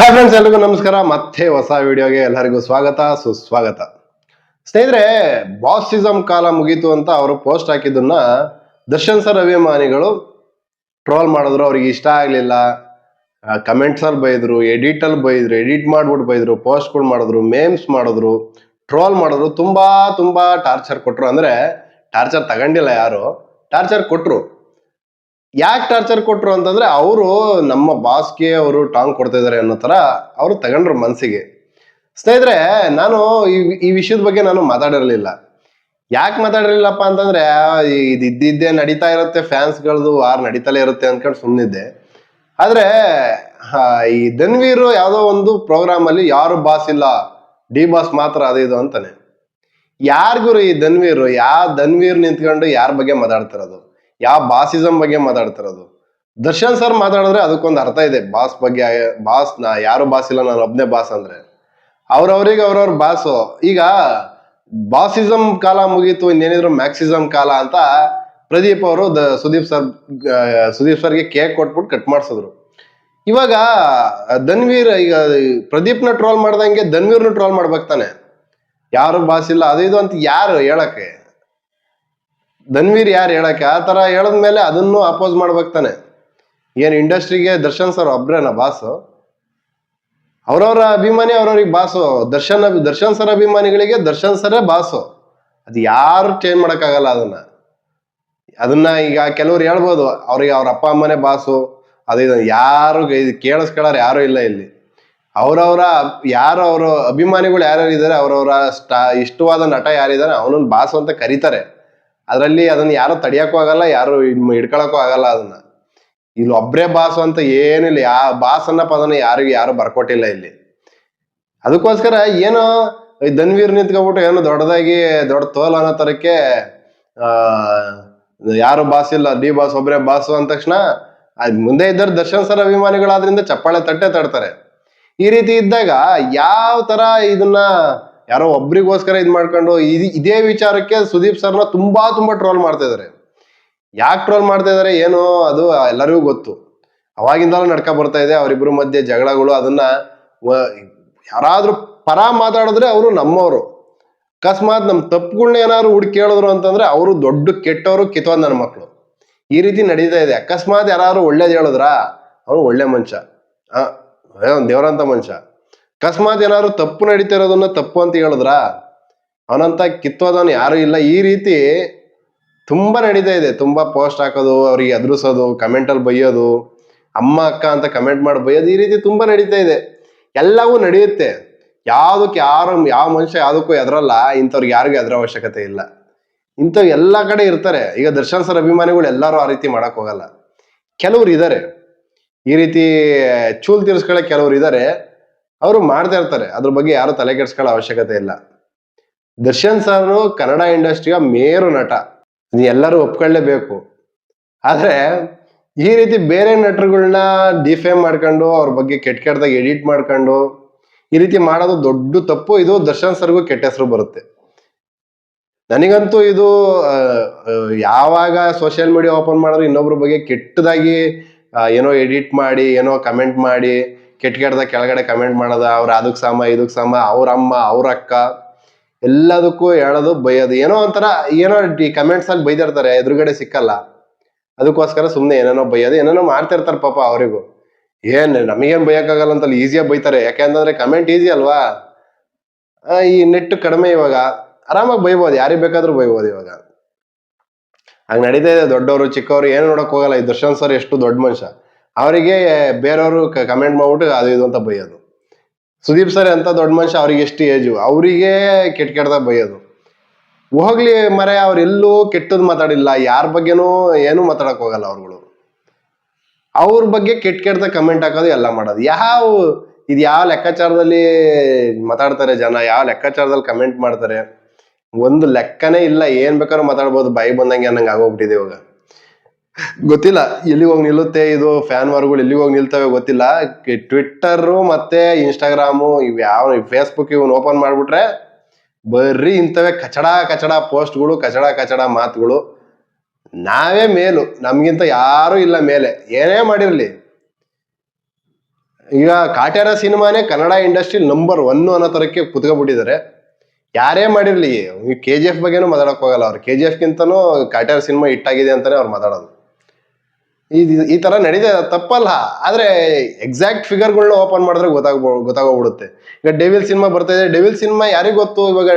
Hi friends ಎಲ್ರಿಗೂ ನಮಸ್ಕಾರ. ಮತ್ತೆ ಹೊಸ ವಿಡಿಯೋಗೆ ಎಲ್ಲರಿಗೂ ಸ್ವಾಗತ, ಸುಸ್ವಾಗತ. ಸ್ನೇಹಿತರೆ ಬಾಸಿಸಮ್ ಕಾಲ ಮುಗೀತು ಅಂತ ಅವರು ಪೋಸ್ಟ್ ಹಾಕಿದ್ದನ್ನ ದರ್ಶನ್ ಸರ್ ಅಭಿಮಾನಿಗಳು ಟ್ರೋಲ್ ಮಾಡಿದ್ರು. ಅವ್ರಿಗೆ ಇಷ್ಟ ಆಗ್ಲಿಲ್ಲ. ಕಮೆಂಟ್ಸ್ ಅಲ್ಲಿ ಬೈದ್ರು ಎಡಿಟ್ ಅಲ್ಲಿ ಬೈದ್ರು ಎಡಿಟ್ ಮಾಡ್ಬಿಟ್ಟು ಬೈದ್ರು ಪೋಸ್ಟ್ಗಳು ಮಾಡಿದ್ರು ಮೇಮ್ಸ್ ಮಾಡಿದ್ರು ಟ್ರೋಲ್ ಮಾಡಿದ್ರು. ತುಂಬಾ ತುಂಬಾ ಟಾರ್ಚರ್ ಕೊಟ್ರು. ಅಂದ್ರೆ ಟಾರ್ಚರ್ ತಗೊಂಡಿಲ್ಲ ಯಾರು. ಟಾರ್ಚರ್ ಕೊಟ್ರು. ಯಾಕೆ ಟಾರ್ಚರ್ ಕೊಟ್ರು ಅಂತಂದ್ರೆ ಅವರು ನಮ್ಮ ಬಾಸ್ಗೆ ಅವರು ಟಾಂಗ್ ಕೊಡ್ತಾ ಇದಾರೆ ಅನ್ನೋ ತರ ಅವರು ತಗೊಂಡ್ರು ಮನಸ್ಸಿಗೆ ಸ್ನೇಹಿತರೆ, ನಾನು ಈ ಈ ವಿಷಯದ ಬಗ್ಗೆ ನಾನು ಮಾತಾಡಿರಲಿಲ್ಲ. ಯಾಕೆ ಮಾತಾಡಿರಲಿಲ್ಲಪ್ಪ ಅಂತಂದ್ರೆ ಇದು ಇದ್ದಿದ್ದೇ ನಡೀತಾ ಇರುತ್ತೆ, ಫ್ಯಾನ್ಸ್ಗಳದು ವಾರ್ ನಡೀತಲೇ ಇರುತ್ತೆ ಅಂದ್ಕೊಂಡು ಸುಮ್ಮನಿದ್ದೆ ಆದ್ರೆ ಈ ಧನ್ವೀರ್ ಯಾವುದೋ ಒಂದು ಪ್ರೋಗ್ರಾಮ್ ಅಲ್ಲಿ ಯಾರು ಬಾಸ್ ಇಲ್ಲ, ಡಿ ಬಾಸ್ ಮಾತ್ರ ಅದು ಇದು ಅಂತಾನೆ. ಯಾರಿಗೂ ಈ ಧನ್ವೀರ್? ಯಾವ ಧನ್ವೀರ್ ನಿಂತ್ಕೊಂಡು ಯಾರ ಬಗ್ಗೆ ಮಾತಾಡ್ತಿರೋದು? ಯಾವ ಬಾಸಿಸಮ್ ಬಗ್ಗೆ ಮಾತಾಡ್ತಿರೋದು ದರ್ಶನ್ ಸರ್ ಮಾತಾಡಿದ್ರೆ ಅದಕ್ಕೊಂದು ಅರ್ಥ ಇದೆ. ಬಾಸ್ ಬಗ್ಗೆ, ಬಾಸ್ ನಾ, ಯಾರು ಬಾಸ್ ಇಲ್ಲ ನಾನು ಒಬ್ನೇ ಬಾಸ್ ಅಂದ್ರೆ. ಅವ್ರವ್ರಿಗೆ ಅವ್ರವ್ರ ಬಾಸು. ಈಗ ಬಾಸಿಸಮ್ ಕಾಲ ಮುಗೀತು, ಇನ್ನೇನಿದ್ರು ಮ್ಯಾಕ್ಸಿಸಮ್ ಕಾಲ ಅಂತ ಪ್ರದೀಪ್ ಅವರು ದ, ಸುದೀಪ್ ಸರ್ ಸುದೀಪ್ ಸರ್ಗೆ ಕೇಕ್ ಕೊಟ್ಬಿಟ್ಟು ಕಟ್ ಮಾಡಿಸಿದ್ರು. ಇವಾಗ, ಧನ್ವೀರ್ ಈಗ ಪ್ರದೀಪ್ನ ಟ್ರೋಲ್ ಮಾಡ್ದಂಗೆ ಧನ್ವೀರ್ನ ಟ್ರೋಲ್ ಮಾಡ್ಬೇಕು ತಾನೆ. ಯಾರು ಬಾಸ್ ಇಲ್ಲ ಅದು ಇದು ಅಂತ ಯಾರು ಹೇಳಕ್ಕೆ? ಧನ್ವೀರ್ ಯಾರು ಹೇಳಕ್ಕೆ? ಆ ತರ ಹೇಳದ್ಮೇಲೆ ಅದನ್ನು ಅಪೋಸ್ ಮಾಡ್ಬೇಕು ತಾನೆ. ಏನು ಇಂಡಸ್ಟ್ರಿಗೆ ದರ್ಶನ್ ಸರ್ ಒಬ್ರೇನ ಬಾಸು? ಅವ್ರವ್ರ ಅಭಿಮಾನಿ ಅವ್ರವ್ರಿಗೆ ಬಾಸು. ದರ್ಶನ್ ದರ್ಶನ್ ಸರ್ ಅಭಿಮಾನಿಗಳಿಗೆ ದರ್ಶನ್ ಸರೇ ಬಾಸು. ಅದು ಯಾರು ಚೇಂಜ್ ಮಾಡೋಕ್ಕಾಗಲ್ಲ ಅದನ್ನ. ಅದನ್ನ ಈಗ ಕೆಲವ್ರು ಹೇಳ್ಬೋದು, ಅವ್ರಿಗೆ ಅವ್ರ ಅಪ್ಪ ಅಮ್ಮನೇ ಬಾಸು. ಅದು ಯಾರು ಕೇಳಿಸ್ಕೊಳ್ಳೋರು ಯಾರು ಇಲ್ಲ ಇಲ್ಲಿ. ಅವ್ರವ್ರ ಯಾರು ಅವರು ಅಭಿಮಾನಿಗಳು ಯಾರ್ಯಾರು ಇದ್ದಾರೆ ಅವ್ರವ್ರ ಸ್ಟಾ ಇಷ್ಟವಾದ ನಟ ಯಾರಿದ್ದಾರೆ, ಅವನನ್ನ ಬಾಸು ಅಂತ ಕರೀತಾರೆ. ಅದರಲ್ಲಿ ಅದನ್ನ ಯಾರು ತಡಿಯಕ್ಕೂ ಆಗಲ್ಲ, ಯಾರು ಹಿಡ್ಕೊಳಕ್ಕೂ ಆಗಲ್ಲ ಅದನ್ನ. ಇಲ್ಲಿ ಒಬ್ರೇ ಬಾಸು ಅಂತ ಏನಿಲ್ಲ, ಯಾ ಬಾಸ್ ಅನ್ನ ಪದನ ಯಾರಿಗೂ ಯಾರು ಬರ್ಕೊಟ್ಟಿಲ್ಲ ಇಲ್ಲಿ. ಅದಕ್ಕೋಸ್ಕರ ಏನೋ ಧನ್ವೀರ್ ನಿಂತ್ಕೊಬಿಟ್ಟು ಏನೋ ದೊಡ್ಡದಾಗಿ, ದೊಡ್ಡ ತೋಲ್ ಅನ್ನೋ ತರಕ್ಕೆ ಯಾರು ಬಾಸ್ ಇಲ್ಲ, ಡಿ ಬಾಸ್ ಒಬ್ರೇ ಬಾಸು ಅಂದ ತಕ್ಷಣ ಮುಂದೆ ಇದ್ದರು ದರ್ಶನ್ ಸರ್ ಅಭಿಮಾನಿಗಳಾದ್ರಿಂದ ಚಪ್ಪಾಳೆ ತಟ್ಟೆ ತಡ್ತಾರೆ. ಈ ರೀತಿ ಇದ್ದಾಗ ಯಾವ ತರ ಇದನ್ನ ಯಾರೋ ಒಬ್ರಿಗೋಸ್ಕರ ಇದು ಮಾಡ್ಕೊಂಡು, ಇದ್- ವಿಚಾರಕ್ಕೆ ಸುದೀಪ್ ಸರ್ನ ತುಂಬಾ ತುಂಬಾ ಟ್ರೋಲ್ ಮಾಡ್ತಾ ಇದಾರೆ. ಯಾಕೆ ಟ್ರೋಲ್ ಮಾಡ್ತಾ ಇದಾರೆ, ಏನು ಅದು ಎಲ್ಲರಿಗೂ ಗೊತ್ತು. ಅವಾಗಿಂದಲೂ ನಡ್ಕ ಬರ್ತಾ ಇದೆ ಅವರಿಬ್ಬರ ಮಧ್ಯೆ ಜಗಳಗಳು, ಅದನ್ನ ಯಾರಾದ್ರೂ ಪರ ಮಾತಾಡಿದ್ರೆ ಅವರು ನಮ್ಮವರು. ಅಕಸ್ಮಾತ್ ನಮ್ಮ ತಪ್ಪುಗಳನ್ನ ಏನಾದ್ರು ಹುಡುಕಿ ಕೇಳಿದ್ರು ಅಂತಂದ್ರೆ ಅವರು ದೊಡ್ಡ ಕೆಟ್ಟವರು, ಕಿತ್ವಂದ್ ನನ್ನ ಮಕ್ಕಳು ಈ ರೀತಿ ನಡೀತಾ ಇದೆ. ಅಕಸ್ಮಾತ್ ಯಾರು ಒಳ್ಳೇದು ಹೇಳಿದ್ರಾ? ಅವನು ಒಳ್ಳೆ ಮನುಷ್ಯ. ದೇವರಂತ ಮನುಷ್ಯ. ಅಕಸ್ಮಾತ್ ಏನಾದ್ರು ತಪ್ಪು ನಡೀತಾ ಇರೋದನ್ನ ತಪ್ಪು ಅಂತ ಹೇಳಿದ್ರ? ಅವನಂತ ಕಿತ್ತೋದವನು ಯಾರು ಇಲ್ಲ. ಈ ರೀತಿ ತುಂಬಾ ನಡೀತಾ ಇದೆ. ತುಂಬಾ ಪೋಸ್ಟ್ ಹಾಕೋದು, ಅವ್ರಿಗೆ ಎದುರಿಸೋದು ಕಮೆಂಟ್ ಅಲ್ಲಿ ಬೈಯೋದು, ಅಮ್ಮ, ಅಕ್ಕ ಅಂತ ಕಮೆಂಟ್ ಮಾಡಿ ಬೈಯೋದು ಈ ರೀತಿ ತುಂಬಾ ನಡೀತಾ ಇದೆ. ಎಲ್ಲವೂ ನಡೆಯುತ್ತೆ. ಯಾವ್ದಕ್ಕೆ ಯಾರು, ಯಾವ ಮನುಷ್ಯ ಯಾವುದಕ್ಕೂ ಎದ್ರಲ್ಲ. ಇಂಥವ್ರಿಗೆ ಯಾರಿಗೂ ಎದ್ರ ಅವಶ್ಯಕತೆ ಇಲ್ಲ. ಇಂಥವ್ ಎಲ್ಲ ಕಡೆ ಇರ್ತಾರೆ. ಈಗ ದರ್ಶನ್ ಸರ್ ಅಭಿಮಾನಿಗಳು ಎಲ್ಲರೂ ಆ ರೀತಿ ಮಾಡಕ್ ಹೋಗಲ್ಲ. ಕೆಲವ್ರು ಇದಾರೆ. ಈ ರೀತಿ ಚೂಲ್ ತೀರ್ಸ್ಕೊಳ್ಳೋ ಕೆಲವ್ರು ಇದಾರೆ. ಅವರು ಮಾಡ್ತಾ ಇರ್ತಾರೆ. ಅದ್ರ ಬಗ್ಗೆ ಯಾರು ತಲೆ ಕೆಡ್ಸ್ಕೊಳ್ಳೋ ಅವಶ್ಯಕತೆ ಇಲ್ಲ. ದರ್ಶನ್ ಸರ್ ಕನ್ನಡ ಇಂಡಸ್ಟ್ರಿಯ ಮೇರು ನಟ. ಎಲ್ಲರೂ ಒಪ್ಕೊಳ್ಳೇಬೇಕು. ಆದ್ರೆ ಈ ರೀತಿ ಬೇರೆ ನಟರುಗಳನ್ನ ಡಿಫೇಮ್ ಮಾಡ್ಕೊಂಡು, ಅವ್ರ ಬಗ್ಗೆ ಕೆಟ್ಟ ಕೆಟ್ಟದಾಗ ಎಡಿಟ್ ಮಾಡ್ಕೊಂಡು, ಈ ರೀತಿ ಮಾಡೋದು ದೊಡ್ಡ ತಪ್ಪು. ಇದು ದರ್ಶನ್ ಸರ್ಗೂ ಕೆಟ್ಟ ಹೆಸರು ಬರುತ್ತೆ. ನನಗಂತೂ ಇದು ಯಾವಾಗ ಸೋಷಿಯಲ್ ಮೀಡಿಯಾ ಓಪನ್ ಮಾಡಿದ್ರು ಇನ್ನೊಬ್ರ ಬಗ್ಗೆ ಕೆಟ್ಟದಾಗಿ ಏನೋ ಎಡಿಟ್ ಮಾಡಿ, ಏನೋ ಕಮೆಂಟ್ ಮಾಡಿ ಕೆಟ್ಟ ಕೆಟ್ಟದಾಗ ಕೆಳಗಡೆ ಕಮೆಂಟ್ ಮಾಡೋದ, ಅವ್ರ ಅದಕ್ಕೆ ಸಮ ಇದಕ್ಕೆ ಸಮ, ಅವ್ರ ಅಮ್ಮ, ಅವ್ರ ಅಕ್ಕ, ಎಲ್ಲದಕ್ಕೂ ಹೇಳೋದು ಬೈಯೋದು. ಏನೋ ಒಂಥರ, ಏನೋ ಈ ಕಮೆಂಟ್ಸ್ ಅಲ್ಲಿ ಬೈದಿರ್ತಾರೆ, ಎದುರುಗಡೆ ಸಿಕ್ಕಲ್ಲ. ಅದಕ್ಕೋಸ್ಕರ ಸುಮ್ಮನೆ ಏನೇನೋ ಬೈಯೋದು, ಏನೇನೋ ಮಾಡ್ತಿರ್ತಾರೆ ಪಾಪ ಅವರಿಗೂ. ಏನ್, ನಮಗೇನು ಬೈಯಕ್ಕಾಗಲ್ಲ ಅಂತಲ್ಲಿ ಈಸಿಯಾಗಿ ಬೈತಾರೆ. ಯಾಕೆಂತಂದ್ರೆ ಕಮೆಂಟ್ ಈಸಿ ಅಲ್ವಾ? ಈ ನೆಟ್ ಕಡಿಮೆ ಇವಾಗ. ಆರಾಮಾಗಿ ಬೈಬೋದು, ಯಾರಿಗೆ ಬೇಕಾದ್ರೂ ಬೈಬೋದು ಇವಾಗ. ಹಂಗೆ ನಡೀತಾ ಇದೆ, ದೊಡ್ಡವರು, ಚಿಕ್ಕವರು, ಏನು ನೋಡಕ್ ಹೋಗಲ್ಲ. ಈ ದರ್ಶನ್ ಸರ್ ಎಷ್ಟು ದೊಡ್ಡ ಮನುಷ್ಯ. ಅವರಿಗೆ ಬೇರೆಯವರು ಕಮೆಂಟ್ ಮಾಡ್ಬಿಟ್ಟು ಅದು ಇದು ಅಂತ ಬೈಯೋದು. ಸುದೀಪ್ ಸರ್ ಅಂತ ದೊಡ್ಡ ಮನುಷ್ಯ, ಅವ್ರಿಗೆ ಎಷ್ಟು ಏಜು ಅವರಿಗೆ ಕೆಟ್ಟ ಕೆಟ್ಟದಾಗ ಬೈಯೋದು. ಹೋಗ್ಲಿ ಮರೆ ಅವ್ರೆಲ್ಲೂ ಕೆಟ್ಟದ್ ಮಾತಾಡಿಲ್ಲ. ಯಾರ ಬಗ್ಗೆನೂ ಏನೂ ಮಾತಾಡಕ್ ಹೋಗಲ್ಲ ಅವ್ರುಗಳು. ಅವ್ರ ಬಗ್ಗೆ ಕೆಟ್ಟ ಕೆಟ್ಟದಾಗ ಕಮೆಂಟ್ ಹಾಕೋದು ಎಲ್ಲ ಮಾಡೋದು. ಯಾವ, ಇದು ಯಾವ ಲೆಕ್ಕಾಚಾರದಲ್ಲಿ ಮಾತಾಡ್ತಾರೆ ಜನ? ಯಾವ ಲೆಕ್ಕಾಚಾರದಲ್ಲಿ ಕಮೆಂಟ್ ಮಾಡ್ತಾರೆ? ಒಂದು ಲೆಕ್ಕನೇ ಇಲ್ಲ. ಏನ್ ಬೇಕಾದ್ರೂ ಮಾತಾಡ್ಬೋದು. ಬೈ ಬಂದಂಗೆ ಅನ್ನಂಗೆ ಆಗೋಗ್ಬಿಟ್ಟಿದೆ ಇವಾಗ. ಗೊತ್ತಿಲ್ಲ, ಎಲ್ಲಿಗೆ ಹೋಗಿ ನಿಲ್ಲುತ್ತೆ, ಇದು ಫ್ಯಾನ್ ವಾರ್ಗಳು ಎಲ್ಲಿಗೆ ಹೋಗಿ ನಿಲ್ತವೆ ಗೊತ್ತಿಲ್ಲ. ಟ್ವಿಟ್ಟರು ಮತ್ತೆ ಇನ್ಸ್ಟಾಗ್ರಾಮು ಇವ್ ಯಾವ ಫೇಸ್ಬುಕ್ ಇವನ್ ಓಪನ್ ಮಾಡ್ಬಿಟ್ರೆ ಬರ್ರಿ ಇಂಥವೇ ಕಚಡ ಕಚಡ ಪೋಸ್ಟ್ಗಳು ಕಚಡ ಕಚಡ ಮಾತುಗಳು. ನಾವೇ ಮೇಲು, ನಮಗಿಂತ ಯಾರು ಇಲ್ಲ ಮೇಲೆ. ಏನೇ ಮಾಡಿರಲಿ. ಈಗ ಕಾಟ್ಯಾರ ಸಿನಿಮಾನೇ ಕನ್ನಡ ಇಂಡಸ್ಟ್ರಿ ನಂಬರ್ ಒನ್ ಅನ್ನೋ ತರಕ್ಕೆ ಕುತ್ಕೊಬಿಟ್ಟಿದ್ದಾರೆ. ಯಾರೇ ಮಾಡಿರಲಿ ಕೆ ಜಿ ಎಫ್ ಬಗ್ಗೆನೂ ಹೋಗಲ್ಲ. ಅವ್ರು ಕೆ ಜಿ ಎಫ್ ಗಿಂತನೂ ಕಾಟ್ಯಾರ ಸಿನಿಮಾ ಹಿಟ್ಟಾಗಿದೆ ಅಂತಾನೆ ಅವ್ರು ಮಾತಾಡೋದು. ಈ ತರ ನಡೀತಾ ತಪ್ಪಲ್ಲ. ಆದ್ರೆ ಎಕ್ಸಾಕ್ಟ್ ಫಿಗರ್ಗಳನ್ನ ಓಪನ್ ಮಾಡಿದ್ರೆ ಗೊತ್ತಾಗ್ಬೋ ಗೊತ್ತಾಗೋಗ್ಬಿಡುತ್ತೆ. ಈಗ ಡೆವಿಲ್ ಸಿನಿಮಾ ಬರ್ತಾ ಇದೆ. ಡೆವಿಲ್ ಸಿನಿಮಾ ಯಾರಿಗೂ ಗೊತ್ತು? ಇವಾಗ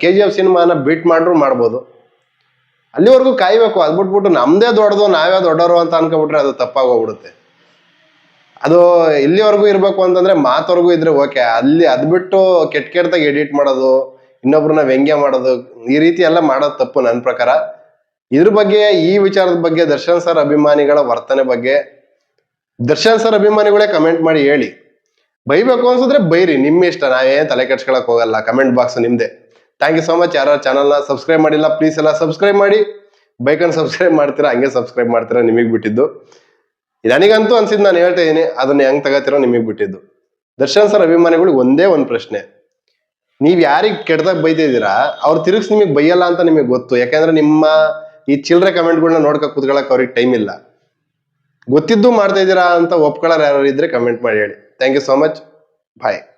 ಕೆ ಜಿ ಎಫ್ ಸಿನಿಮಾನ ಬೀಟ್ ಮಾಡ್ರು ಮಾಡ್ಬೋದು. ಅಲ್ಲಿವರೆಗೂ ಕಾಯ್ಬೇಕು. ಅದ್ ಬಿಟ್ಬಿಟ್ಟು ನಮ್ದೇ ದೊಡ್ಡದು, ನಾವೇ ದೊಡ್ಡವರು ಅಂತ ಅನ್ಕೊಬಿಟ್ರೆ ಅದು ತಪ್ಪಾಗೋಗ್ಬಿಡುತ್ತೆ. ಅದು ಇಲ್ಲಿವರೆಗೂ ಇರಬೇಕು ಅಂತಂದ್ರೆ ಮಾತವರೆಗೂ ಇದ್ರೆ ಓಕೆ ಅಲ್ಲಿ ಅದ್ ಬಿಟ್ಟು ಕೆಟ್ಟ ಕೆಟ್ಟದಾಗ ಎಡಿಟ್ ಮಾಡೋದು, ಇನ್ನೊಬ್ರನ್ನ ವ್ಯಂಗ್ಯ ಮಾಡೋದು, ಈ ರೀತಿ ಎಲ್ಲ ಮಾಡೋದು ತಪ್ಪು ನನ್ನ ಪ್ರಕಾರ. ಇದ್ರ ಬಗ್ಗೆ, ಈ ವಿಚಾರದ ಬಗ್ಗೆ ದರ್ಶನ್ ಸರ್ ಅಭಿಮಾನಿಗಳ ವರ್ತನೆ ಬಗ್ಗೆ, ದರ್ಶನ್ ಸರ್ ಅಭಿಮಾನಿಗಳೇ ಕಮೆಂಟ್ ಮಾಡಿ ಹೇಳಿ. ಬೈಬೇಕು ಅನ್ಸಿದ್ರೆ ಬೈರಿ, ನಿಮ್ಮ ಇಷ್ಟ ನಾವೇನ್ ತಲೆ ಕೆಡ್ಸ್ಕೊಳಕ್ ಹೋಗಲ್ಲ ಕಮೆಂಟ್ ಬಾಕ್ಸ್ ನಿಮ್ದೆ. ಥ್ಯಾಂಕ್ ಯು ಸೋ ಮಚ್ ಯಾರು ಚಾನಲ್ನ ಸಬ್ಸ್ಕ್ರೈಬ್ ಮಾಡಿಲ್ಲ ಪ್ಲೀಸ್ ಎಲ್ಲ ಸಬ್ಸ್ಕ್ರೈಬ್ ಮಾಡಿ. ಬೈಕನ್ ಸಬ್ಸ್ಕ್ರೈಬ್ ಮಾಡ್ತೀರಾ, ಹಂಗೆ ಸಬ್ಸ್ಕ್ರೈಬ್ ಮಾಡ್ತೀರಾ, ನಿಮಗೆ ಬಿಟ್ಟಿದ್ದು. ನನಗಂತೂ ಅನ್ಸಿದ್ ನಾನು ಹೇಳ್ತಾ ಇದ್ದೀನಿ ಅದನ್ನ ಹೆಂಗ್ ತಗೋತಿರೋ ನಿಮಗೆ ಬಿಟ್ಟಿದ್ದು. ದರ್ಶನ್ ಸರ್ ಅಭಿಮಾನಿಗಳು ಒಂದೇ ಒಂದು ಪ್ರಶ್ನೆ. ನೀವು ಯಾರಿಗೆ ಕೆಟ್ಟದಾಗ ಬೈತಿದ್ದೀರಾ ಅವ್ರು ತಿರುಗಿಸ್ ನಿಮಗೆ ಬೈಯಲ್ಲ ಅಂತ ನಿಮಗೆ ಗೊತ್ತು. ಯಾಕಂದ್ರೆ ನಿಮ್ಮ ಈ ಚಿಲ್ಲರೆ ಕಮೆಂಟ್ಗಳನ್ನ ನೋಡ್ಕೊ ಕುತ್ಕೊಳಕ್ ಅವ್ರಿಗೆ ಟೈಮ್ ಇಲ್ಲ. ಗೊತ್ತಿದ್ದು ಮಾಡ್ತಾ ಇದ್ದೀರಾ ಅಂತ ಒಪ್ಕೊಳ್ಳೋರು ಯಾರು ಇದ್ರೆ ಕಮೆಂಟ್ ಮಾಡಿ ಹೇಳಿ. Thank you so much bye